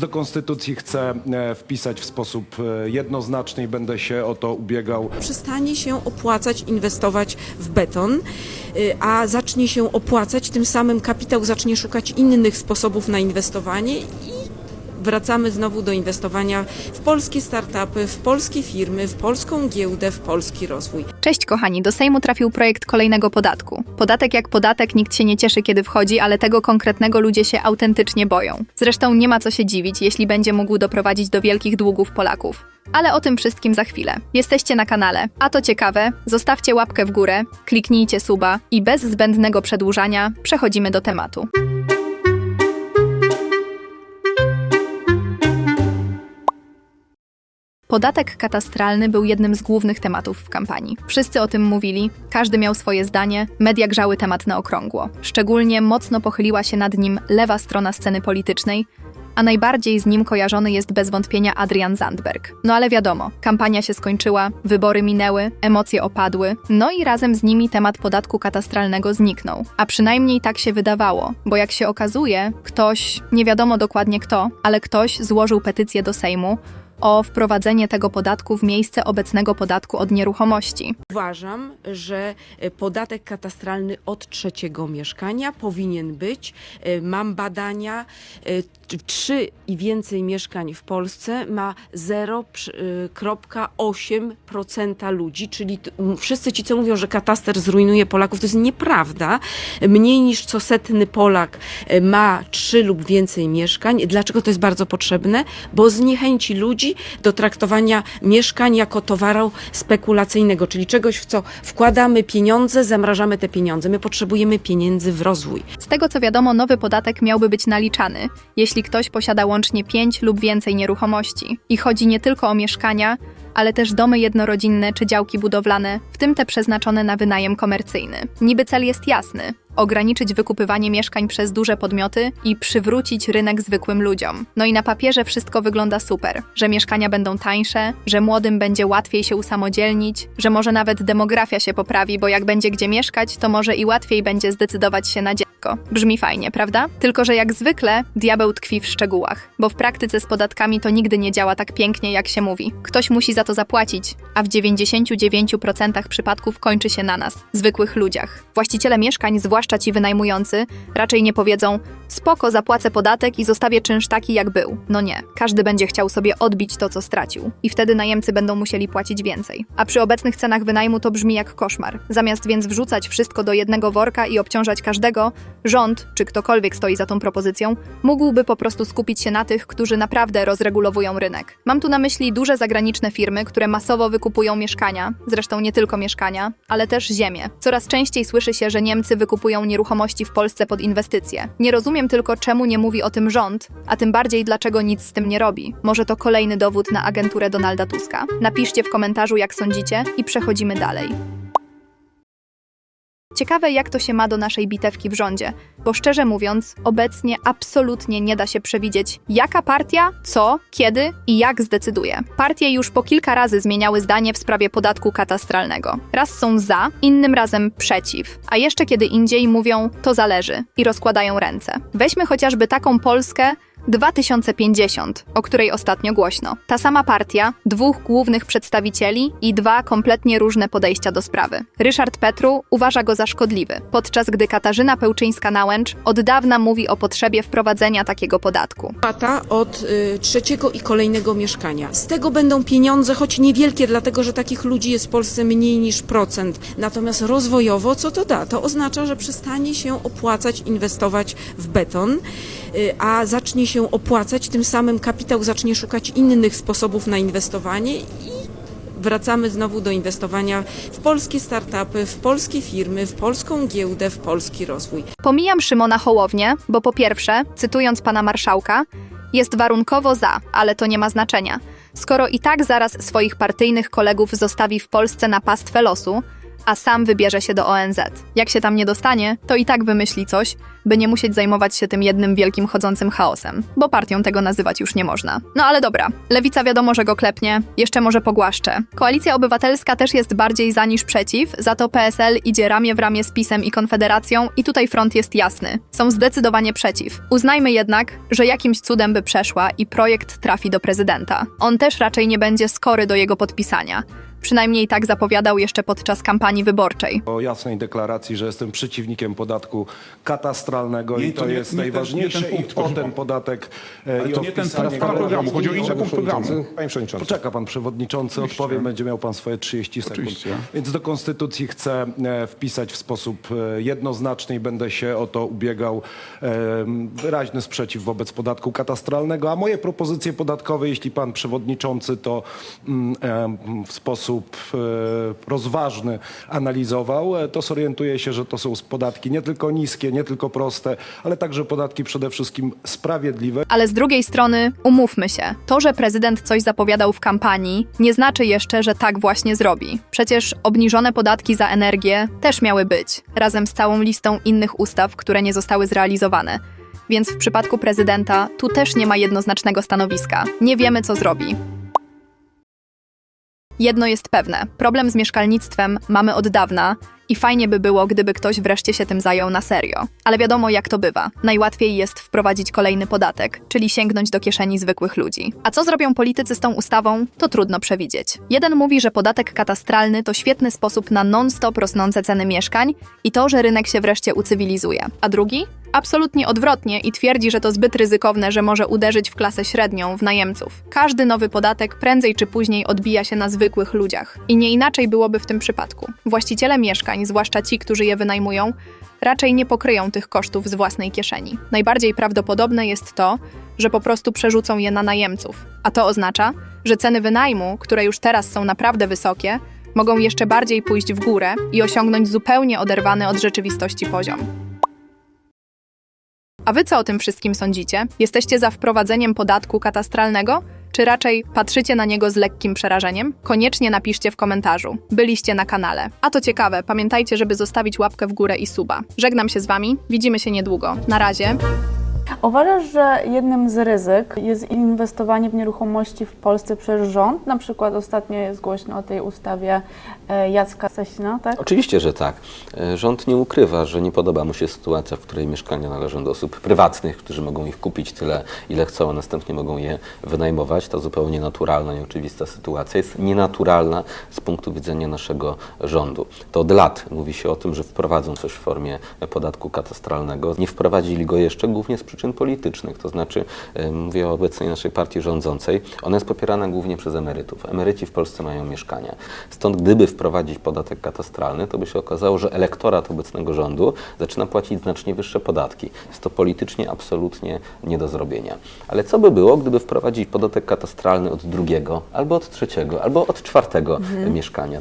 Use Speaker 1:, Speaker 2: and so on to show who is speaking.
Speaker 1: Do konstytucji chcę e, wpisać w sposób e, jednoznaczny i będę się o to ubiegał.
Speaker 2: przestanie się opłacać inwestować w beton, y, a zacznie się opłacać, tym samym kapitał zacznie szukać innych sposobów na inwestowanie i wracamy znowu do inwestowania w polskie startupy, w polskie firmy, w polską giełdę, w polski rozwój.
Speaker 3: Cześć kochani, do Sejmu trafił projekt kolejnego podatku. Podatek jak podatek, nikt się nie cieszy kiedy wchodzi, ale tego konkretnego ludzie się autentycznie boją. Zresztą nie ma co się dziwić, jeśli będzie mógł doprowadzić do wielkich długów Polaków. Ale o tym wszystkim za chwilę. Jesteście na kanale, a to ciekawe, zostawcie łapkę w górę, kliknijcie suba i bez zbędnego przedłużania przechodzimy do tematu. Podatek katastralny był jednym z głównych tematów w kampanii. Wszyscy o tym mówili, każdy miał swoje zdanie, media grzały temat na okrągło. Szczególnie mocno pochyliła się nad nim lewa strona sceny politycznej, a najbardziej z nim kojarzony jest bez wątpienia Adrian Zandberg. No ale wiadomo, kampania się skończyła, wybory minęły, emocje opadły, no i razem z nimi temat podatku katastralnego zniknął. A przynajmniej tak się wydawało, bo jak się okazuje, ktoś, nie wiadomo dokładnie kto, ale ktoś złożył petycję do Sejmu o wprowadzenie tego podatku w miejsce obecnego podatku od nieruchomości.
Speaker 2: Uważam, że e, podatek katastralny od trzeciego mieszkania powinien być. E, Mam badania, e, trzy i więcej mieszkań w Polsce ma 0,8% ludzi, czyli wszyscy ci, co mówią, że kataster zrujnuje Polaków, to jest nieprawda. Mniej niż co setny Polak ma trzy lub więcej mieszkań. Dlaczego to jest bardzo potrzebne? Bo zniechęci ludzi do traktowania mieszkań jako towaru spekulacyjnego, czyli czegoś, w co wkładamy pieniądze, zamrażamy te pieniądze. My potrzebujemy pieniędzy w rozwój.
Speaker 3: Z tego co wiadomo, nowy podatek miałby być naliczany, jeśli ktoś posiada łącznie 5 lub więcej nieruchomości. I chodzi nie tylko o mieszkania, ale też domy jednorodzinne czy działki budowlane, w tym te przeznaczone na wynajem komercyjny. Niby cel jest jasny: ograniczyć wykupywanie mieszkań przez duże podmioty i przywrócić rynek zwykłym ludziom. No i na papierze wszystko wygląda super, że mieszkania będą tańsze, że młodym będzie łatwiej się usamodzielnić, że może nawet demografia się poprawi, bo jak będzie gdzie mieszkać, to może i łatwiej będzie zdecydować się na dziecko. Brzmi fajnie, prawda? Tylko, że jak zwykle diabeł tkwi w szczegółach, bo w praktyce z podatkami to nigdy nie działa tak pięknie, jak się mówi. Ktoś musi za to zapłacić, a w 99% przypadków kończy się na nas, zwykłych ludziach. Właściciele mieszkań, zwłaszcza ci wynajmujący, raczej nie powiedzą: Spoko, zapłacę podatek i zostawię czynsz taki, jak był. No nie, każdy będzie chciał sobie odbić to, co stracił. I wtedy najemcy będą musieli płacić więcej. A przy obecnych cenach wynajmu to brzmi jak koszmar. Zamiast więc wrzucać wszystko do jednego worka i obciążać każdego, rząd, czy ktokolwiek stoi za tą propozycją, mógłby po prostu skupić się na tych, którzy naprawdę rozregulowują rynek. Mam tu na myśli duże zagraniczne firmy, które masowo wykupują mieszkania, zresztą nie tylko mieszkania, ale też ziemię. Coraz częściej słyszy się, że Niemcy wykupują nieruchomości w Polsce pod inwestycje. Nie rozumiem tylko, czemu nie mówi o tym rząd, a tym bardziej dlaczego nic z tym nie robi. Może to kolejny dowód na agenturę Donalda Tuska? Napiszcie w komentarzu, jak sądzicie, i przechodzimy dalej. Ciekawe, jak to się ma do naszej bitewki w rządzie, bo szczerze mówiąc, obecnie absolutnie nie da się przewidzieć, jaka partia, co, kiedy i jak zdecyduje. Partie już po kilka razy zmieniały zdanie w sprawie podatku katastralnego. Raz są za, innym razem przeciw, a jeszcze kiedy indziej mówią to zależy i rozkładają ręce. Weźmy chociażby taką Polskę, 2050, o której ostatnio głośno. Ta sama partia, dwóch głównych przedstawicieli i dwa kompletnie różne podejścia do sprawy. Ryszard Petru uważa go za szkodliwy, podczas gdy Katarzyna Pełczyńska-Nałęcz od dawna mówi o potrzebie wprowadzenia takiego podatku.
Speaker 2: Płata od y, trzeciego i kolejnego mieszkania. Z tego będą pieniądze, choć niewielkie, dlatego że takich ludzi jest w Polsce mniej niż procent. Natomiast rozwojowo, co to da? To oznacza, że przestanie się opłacać inwestować w beton, a zacznie się opłacać, tym samym kapitał zacznie szukać innych sposobów na inwestowanie i wracamy znowu do inwestowania w polskie startupy, w polskie firmy, w polską giełdę, w polski rozwój.
Speaker 3: Pomijam Szymona Hołownię, bo po pierwsze, cytując pana marszałka, jest warunkowo za, ale to nie ma znaczenia. Skoro i tak zaraz swoich partyjnych kolegów zostawi w Polsce na pastwę losu, a sam wybierze się do ONZ. Jak się tam nie dostanie, to i tak wymyśli coś, by nie musieć zajmować się tym jednym wielkim chodzącym chaosem, bo partią tego nazywać już nie można. No ale dobra, lewica wiadomo, że go klepnie, jeszcze może pogłaszcze. Koalicja Obywatelska też jest bardziej za niż przeciw, za to PSL idzie ramię w ramię z PiSem i Konfederacją i tutaj front jest jasny. Są zdecydowanie przeciw. Uznajmy jednak, że jakimś cudem by przeszła i projekt trafi do prezydenta. On też raczej nie będzie skory do jego podpisania. Przynajmniej tak zapowiadał jeszcze podczas kampanii wyborczej.
Speaker 1: O jasnej deklaracji, że jestem przeciwnikiem podatku katastralnego
Speaker 4: Nie,
Speaker 1: i
Speaker 4: to
Speaker 1: to,
Speaker 4: nie-
Speaker 1: jest
Speaker 4: nie ten-
Speaker 1: najważniejsze
Speaker 4: nie ten punkt,
Speaker 1: i o
Speaker 4: proszę
Speaker 1: ten
Speaker 4: pana.
Speaker 1: podatek e,
Speaker 4: Ale
Speaker 1: i
Speaker 4: to nie ten sprawa
Speaker 1: go-
Speaker 4: programu, chodzi o inny
Speaker 1: Panie
Speaker 4: punkt programu.
Speaker 1: przewodniczący,
Speaker 4: Panie przewodniczący.
Speaker 1: Poczeka pan przewodniczący,
Speaker 4: Oczywiście.
Speaker 1: odpowie, będzie miał pan swoje 30 sekund.
Speaker 4: Oczywiście.
Speaker 1: Więc do konstytucji chcę e, wpisać w sposób e, jednoznaczny i będę się o to ubiegał e, wyraźny sprzeciw wobec podatku katastralnego, a moje propozycje podatkowe, jeśli pan przewodniczący to mm, e, w sposób e, rozważny analizował, e, to zorientuje się, że to są podatki nie tylko niskie, nie tylko proste, ale także podatki przede wszystkim sprawiedliwe.
Speaker 3: Ale z drugiej strony, umówmy się, to, że prezydent coś zapowiadał w kampanii, nie znaczy jeszcze, że tak właśnie zrobi. Przecież obniżone podatki za energię też miały być, razem z całą listą innych ustaw, które nie zostały zrealizowane. Więc w przypadku prezydenta tu też nie ma jednoznacznego stanowiska. Nie wiemy, co zrobi. Jedno jest pewne: problem z mieszkalnictwem mamy od dawna i fajnie by było, gdyby ktoś wreszcie się tym zajął na serio. Ale wiadomo, jak to bywa. Najłatwiej jest wprowadzić kolejny podatek, czyli sięgnąć do kieszeni zwykłych ludzi. A co zrobią politycy z tą ustawą, to trudno przewidzieć. Jeden mówi, że podatek katastralny to świetny sposób na non-stop rosnące ceny mieszkań i to, że rynek się wreszcie ucywilizuje. A drugi? Absolutnie odwrotnie i twierdzi, że to zbyt ryzykowne, że może uderzyć w klasę średnią, w najemców. Każdy nowy podatek prędzej czy później odbija się na zwykłych ludziach. I nie inaczej byłoby w tym przypadku. Właściciele mieszkań, zwłaszcza ci, którzy je wynajmują, raczej nie pokryją tych kosztów z własnej kieszeni. Najbardziej prawdopodobne jest to, że po prostu przerzucą je na najemców. A to oznacza, że ceny wynajmu, które już teraz są naprawdę wysokie, mogą jeszcze bardziej pójść w górę i osiągnąć zupełnie oderwany od rzeczywistości poziom. A wy co o tym wszystkim sądzicie? Jesteście za wprowadzeniem podatku katastralnego? Czy raczej patrzycie na niego z lekkim przerażeniem? Koniecznie napiszcie w komentarzu. Byliście na kanale. A to ciekawe, pamiętajcie, żeby zostawić łapkę w górę i suba. Żegnam się z wami, widzimy się niedługo. Na razie.
Speaker 5: Uważasz, że jednym z ryzyk jest inwestowanie w nieruchomości w Polsce przez rząd? Na przykład ostatnio jest głośno o tej ustawie e, Jacka Sasina, tak?
Speaker 6: Oczywiście, że tak. E, Rząd nie ukrywa, że nie podoba mu się sytuacja, w której mieszkania należą do osób prywatnych, którzy mogą ich kupić tyle, ile chcą, a następnie mogą je wynajmować. To zupełnie naturalna i oczywista sytuacja. Jest nienaturalna z punktu widzenia naszego rządu. To od lat mówi się o tym, że wprowadzą coś w formie podatku katastralnego. Nie wprowadzili go jeszcze głównie z przyczyn politycznych, to znaczy e, mówię o obecnej naszej partii rządzącej. Ona jest popierana głównie przez emerytów. Emeryci w Polsce mają mieszkania. Stąd gdyby wprowadzić podatek katastralny, to by się okazało, że elektorat obecnego rządu zaczyna płacić znacznie wyższe podatki. Jest to politycznie absolutnie nie do zrobienia. Ale co by było, gdyby wprowadzić podatek katastralny od drugiego, albo od trzeciego, albo od czwartego mieszkania?